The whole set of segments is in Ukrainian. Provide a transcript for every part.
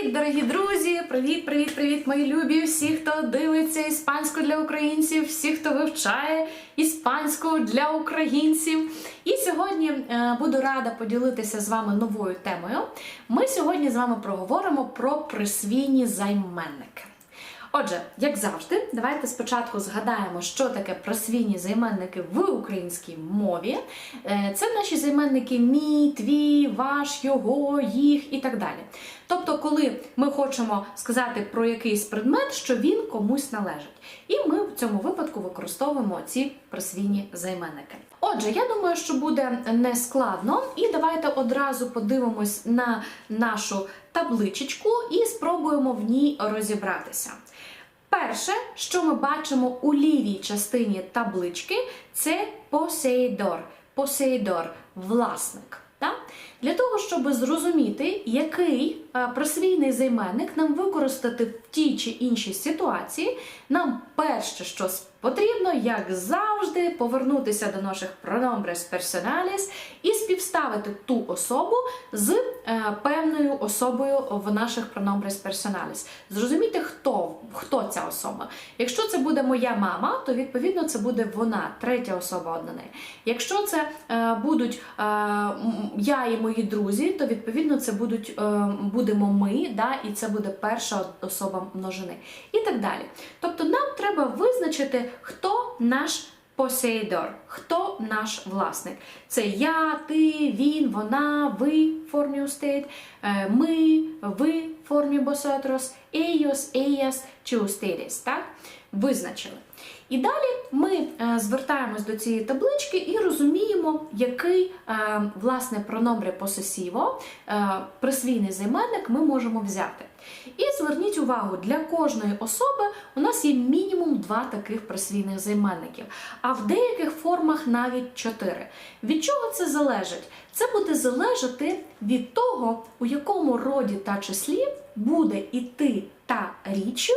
Привіт, дорогі друзі! Привіт, привіт, привіт, мої любі! Всі, хто дивиться іспанську для українців, всі, хто вивчає іспанську для українців. І сьогодні е, буду рада поділитися з вами новою темою. Ми сьогодні з вами проговоримо про присвійні займенники. Отже, як завжди, давайте спочатку згадаємо, що таке просвійні займенники в українській мові. Е, Це наші займенники мій, твій, ваш, його, їх і так далі. Тобто, коли ми хочемо сказати про якийсь предмет, що він комусь належить. І ми в цьому випадку використовуємо ці просвійні займенники. Отже, я думаю, що буде не складно, і давайте одразу подивимось на нашу табличечку і спробуємо в ній розібратися. Перше, що ми бачимо у лівій частині таблички, це посейдор. Посейдор власник. Для того, щоб зрозуміти, який е, присвійний займенник нам використати тій чи іншій ситуації, нам перше, що потрібно, як завжди, повернутися до наших pronombres personalis і співставити ту особу з е, певною особою в наших pronombres personalis. Зрозуміти, хто, хто ця особа. Якщо це буде моя мама, то відповідно це буде вона, третя особа однини. Якщо це е, будуть е, я і мої друзі, то відповідно це будуть, е, будемо ми, да, і це буде перша особа множини. І так далі. Тобто нам треба визначити, хто наш посейдор, хто наш власник. Це я, ти, він, вона, ви в формі устейт, е, ми, ви в формі босетрос, Ейос, ellas чи ustedes, так? Визначили. І далі ми е, звертаємось до цієї таблички і розуміємо, який е, власне прономбре посесіво, е, присвійний займенник ми можемо взяти. І зверніть увагу, для кожної особи у нас є мінімум два таких присвійних займенників, а в деяких формах навіть чотири. Від чого це залежить? Це буде залежати від того, у якому роді та числі буде іти та річ,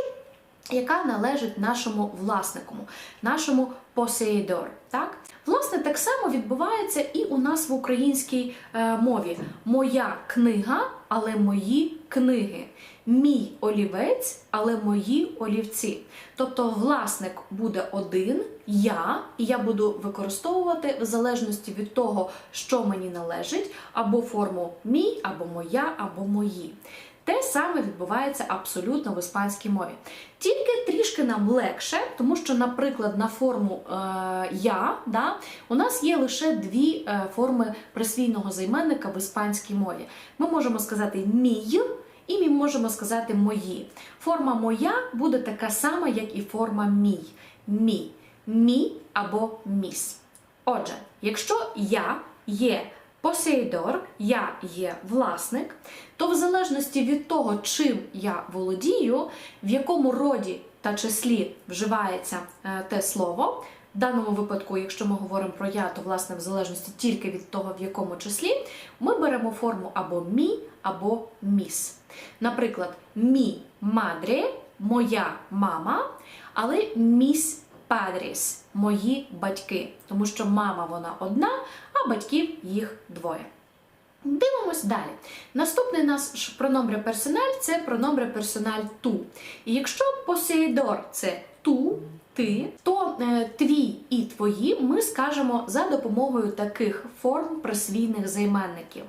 яка належить нашому власнику, нашому посеїдор. Так? Власне, так само відбувається і у нас в українській е, мові. Моя книга, але мої книги. Мій олівець, але мої олівці. Тобто власник буде один, я, і я буду використовувати в залежності від того, що мені належить, або форму мій, або моя, або мої. Те саме відбувається абсолютно в іспанській мові. Тільки трішки нам легше, тому що, наприклад, на форму е, я да, у нас є лише дві е, форми присвійного займенника в іспанській мові. Ми можемо сказати мій. І ми можемо сказати мої. Форма моя буде така сама, як і форма мій. Мій, мій або міс. Отже, якщо я є посейдор, я є власник, то в залежності від того, чим я володію, в якому роді та числі вживається е, те слово. В даному випадку, якщо ми говоримо про я, то власне в залежності тільки від того, в якому числі, ми беремо форму або мі, або міс. Наприклад, мі мадре, моя мама, але міс падріс, мої батьки. Тому що мама вона одна, батьків їх двоє. Дивимось далі. Наступний наш прономбре персональ це прономбре персональ ту. І якщо посеїдор це ту, ти, то е, твій і твої ми скажемо за допомогою таких форм присвійних займенників.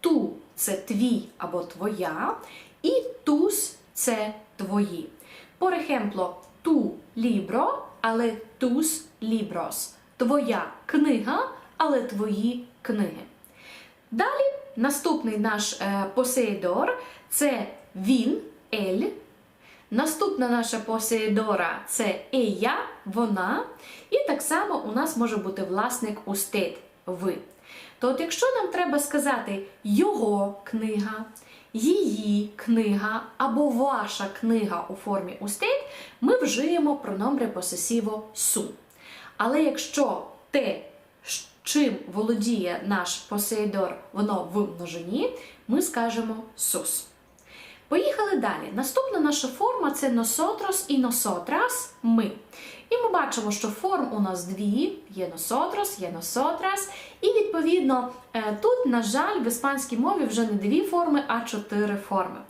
Ту це твій або твоя, і тус це твої. Ejemplo, ту лібро, але тус ліброс. Твоя книга, але твої книги. Далі наступний наш е, посеїдор це він, ель. Наступна наша посеїдора це ея, вона. І так само у нас може бути власник устед, ви. То от якщо нам треба сказати його книга, її книга або ваша книга у формі устед, ми вжиємо прономбре посесіво су. Але якщо те, чим володіє наш посейдор, воно в множині, ми скажемо сус. Поїхали далі. Наступна наша форма це носотрос і носотрас ми. І ми бачимо, що форм у нас дві: є носотрос, є носотрас. І відповідно е, тут, на жаль, в іспанській мові вже не дві форми, а чотири форми.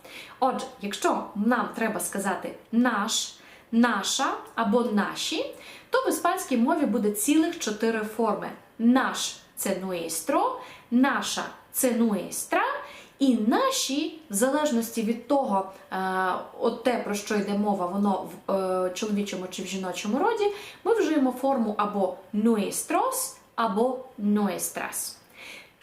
Отже, якщо нам треба сказати наш, наша або наші, то в іспанській мові буде цілих чотири форми. Наш це nuestro, наша це nuestra, і наші, в залежності від того, е, от те, про що йде мова, воно в е, чоловічому чи в жіночому роді, ми вжиємо форму або nuestros, або nuestras.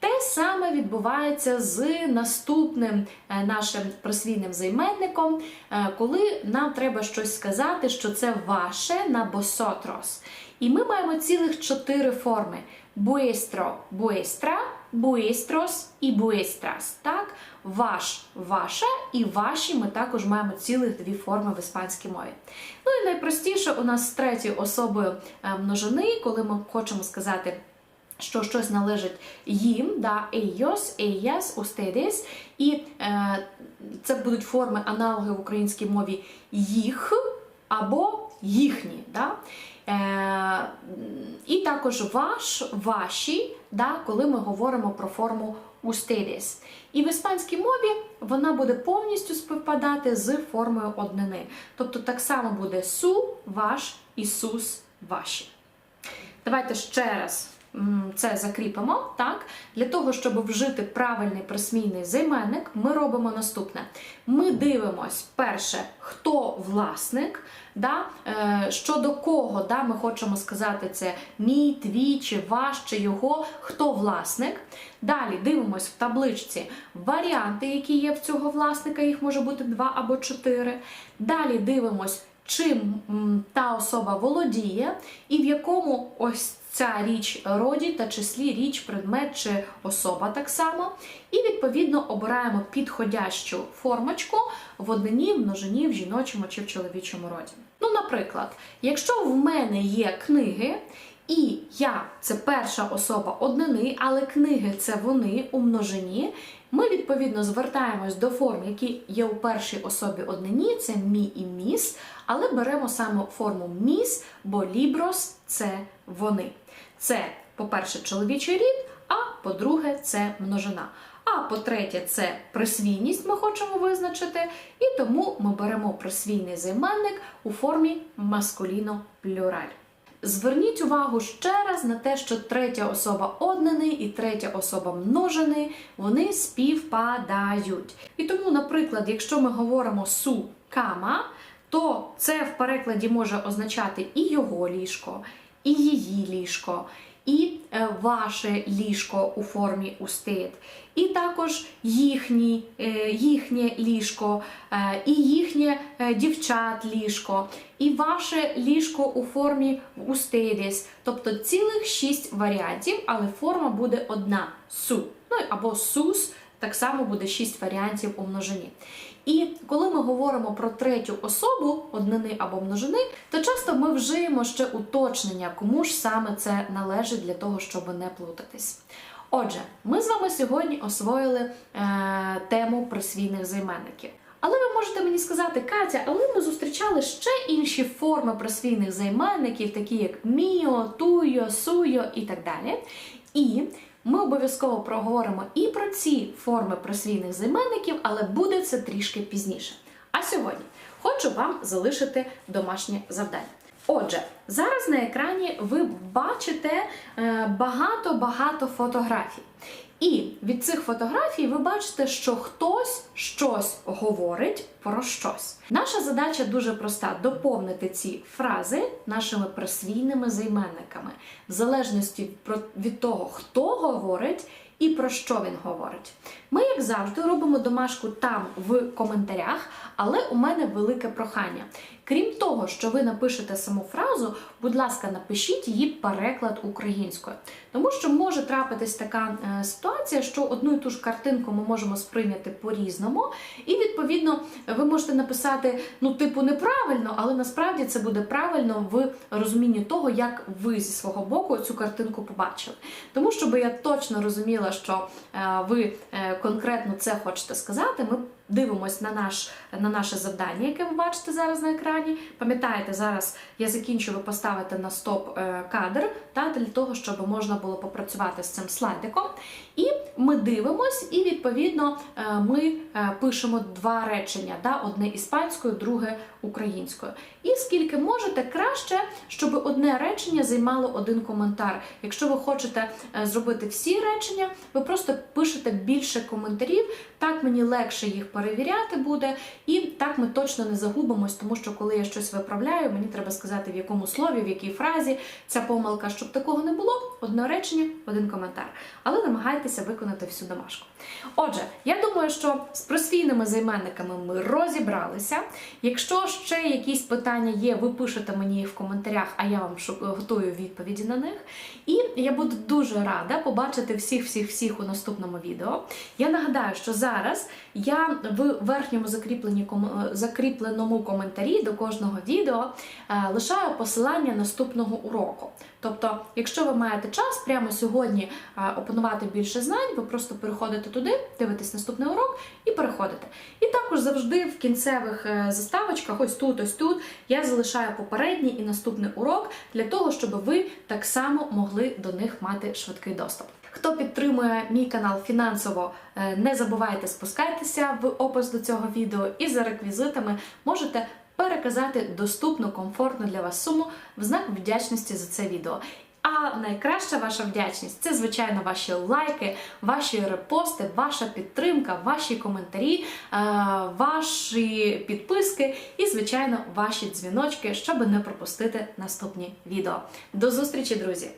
Те саме відбувається з наступним е, нашим присвійним займенником, е, коли нам треба щось сказати, що це ваше на босотрос. І ми маємо цілих чотири форми: буестро, буестра, буестрос і буестрас. Так? Ваш, ваша і ваші ми також маємо цілих дві форми в іспанській мові. Ну і найпростіше у нас з третьою особою е, множини, коли ми хочемо сказати що щось належить їм, да, ellos, ellas, ustedes, і е, це будуть форми аналоги в українській мові їх або їхні. Да? Е, і також ваш, ваші, да, коли ми говоримо про форму ustedes. І в іспанській мові вона буде повністю співпадати з формою однини. Тобто так само буде су, ваш, ісус, ваші. Давайте ще раз це закріпимо. Так? Для того, щоб вжити правильний присмійний займенник, ми робимо наступне. Ми дивимось перше, хто власник, да? е, щодо кого да? ми хочемо сказати це мій, твій, чи ваш, чи його, хто власник. Далі дивимось в табличці варіанти, які є в цього власника, їх може бути два або чотири. Далі дивимось чим та особа володіє, і в якому ось ця річ роді та числі річ, предмет чи особа так само. І відповідно обираємо підходящу формочку в однині, в множині, в жіночому чи в чоловічому роді. Ну, наприклад, якщо в мене є книги. І я це перша особа однини, але книги це вони у множині. Ми відповідно звертаємось до форм, які є у першій особі однині, це мі і міс, але беремо саме форму міс, бо ліброс це вони. Це, по-перше, чоловічий рід, а по-друге, це множина. А по-третє, це присвійність ми хочемо визначити, і тому ми беремо присвійний займенник у формі маскуліно-плюраль. Зверніть увагу ще раз на те, що третя особа однини і третя особа множини, вони співпадають. І тому, наприклад, якщо ми говоримо су кама, то це в перекладі може означати і його ліжко, і її ліжко, і е, ваше ліжко у формі устид, і також їхні, е, їхнє ліжко, е, і їхнє дівчат ліжко, і ваше ліжко у формі устидіс. Тобто цілих шість варіантів, але форма буде одна су. Ну або сус. Так само буде шість варіантів у множині. І коли ми говоримо про третю особу однини або множини, то часто ми вжиємо ще уточнення, кому ж саме це належить для того, щоб не плутатись. Отже, ми з вами сьогодні освоїли е, тему присвійних займенників. Але ви можете мені сказати, Катя, але ми зустрічали ще інші форми присвійних займенників, такі як міо, туйо, суйо і так далі. І ми обов'язково проговоримо і про ці форми присвійних займенників, але буде це трішки пізніше. А сьогодні хочу вам залишити домашнє завдання. Отже, зараз на екрані ви бачите е, багато-багато фотографій. І від цих фотографій ви бачите, що хтось щось говорить про щось. Наша задача дуже проста: доповнити ці фрази нашими присвійними займенниками, в залежності від того, хто говорить і про що він говорить. Ми, як завжди, робимо домашку там в коментарях, але у мене велике прохання. Крім того, що ви напишете саму фразу, будь ласка, напишіть її переклад українською. Тому що може трапитись така е, ситуація, що одну і ту ж картинку ми можемо сприйняти по-різному, і відповідно ви можете написати ну, типу, неправильно, але насправді це буде правильно в розумінні того, як ви зі свого боку цю картинку побачили. Тому щоб я точно розуміла, що е, ви е, конкретно це хочете сказати, ми дивимось на наш на наше завдання, яке ви бачите зараз на екрані. Пам'ятаєте, зараз я закінчу, ви поставите на стоп е, кадр та для того, щоб можна було попрацювати з цим слайдиком. І ми дивимось, і відповідно е, ми е, пишемо два речення: да? одне іспанською, друге українською. І скільки можете, краще, щоб одне речення займало один коментар. Якщо ви хочете зробити всі речення, ви просто пишете більше коментарів. Так мені легше їх перевіряти буде, і так ми точно не загубимось, тому що коли я щось виправляю, мені треба сказати, в якому слові, в якій фразі ця помилка, щоб такого не було. Одне речення, один коментар. Але намагайтеся виконати всю домашку. Отже, я думаю, що з просвійними займенниками ми розібралися. Якщо ще якісь питання є, ви пишете мені їх в коментарях, а я вам готую відповіді на них. І я буду дуже рада побачити всіх, всіх, всіх у наступному відео. Я нагадаю, що зараз я в верхньому закріпленому коментарі до кожного відео е, лишаю посилання наступного уроку. Тобто, якщо ви маєте час прямо сьогодні е, опанувати більше знань, ви просто переходите туди, дивитесь наступний урок і переходите. І також завжди в кінцевих е, заставочках, ось тут, ось тут, я залишаю попередній і наступний урок для того, щоб ви так само могли до них мати швидкий доступ. Хто підтримує мій канал фінансово, е, не забувайте спускайтеся в опис до цього відео і за реквізитами можете переказати доступну, комфортну для вас суму в знак вдячності за це відео. А найкраща ваша вдячність це, звичайно, ваші лайки, ваші репости, ваша підтримка, ваші коментарі, е, ваші підписки і, звичайно, ваші дзвіночки, щоб не пропустити наступні відео. До зустрічі, друзі!